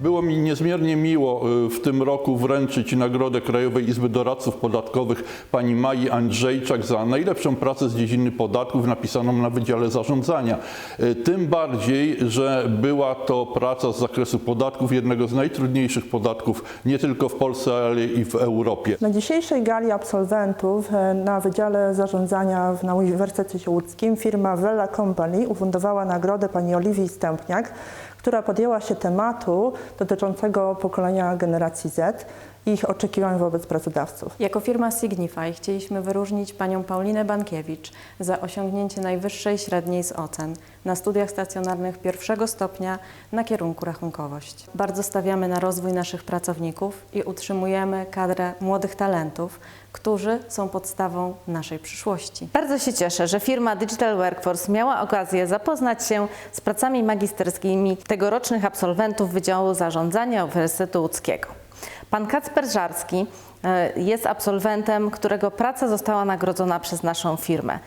Było mi niezmiernie miło y, w tym roku wręczyć Nagrodę Krajowej Izby Doradców Podatkowych pani Mai Andrzejczak za najlepszą pracę z dziedziny podatków napisaną na Wydziale Zarządzania. Y, Tym bardziej, że była to praca z zakresu podatków, jednego z najtrudniejszych podatków nie tylko w Polsce, ale i w Europie. Na dzisiejszej gali absolwentów e, na Wydziale Zarządzania na Uniwersytecie Łódzkim firma Vella Company ufundowała nagrodę pani Oliwii Stępniak, która podjęła się tematu dotyczącego pokolenia generacji Z i ich oczekiwań wobec pracodawców. Jako firma Signify chcieliśmy wyróżnić panią Paulinę Bankiewicz za osiągnięcie najwyższej średniej z ocen na studiach stacjonarnych pierwszego stopnia na kierunku rachunkowość. Bardzo stawiamy na rozwój naszych pracowników i utrzymujemy kadrę młodych talentów, którzy są podstawą naszej przyszłości. Bardzo się cieszę, że firma Digital Workforce miała okazję zapoznać się z pracami magisterskimi tegorocznych absolwentów Wydziału Zarządzania Uniwersytetu Łódzkiego. Pan Kacper Żarski e, jest absolwentem, którego praca została nagrodzona przez naszą firmę.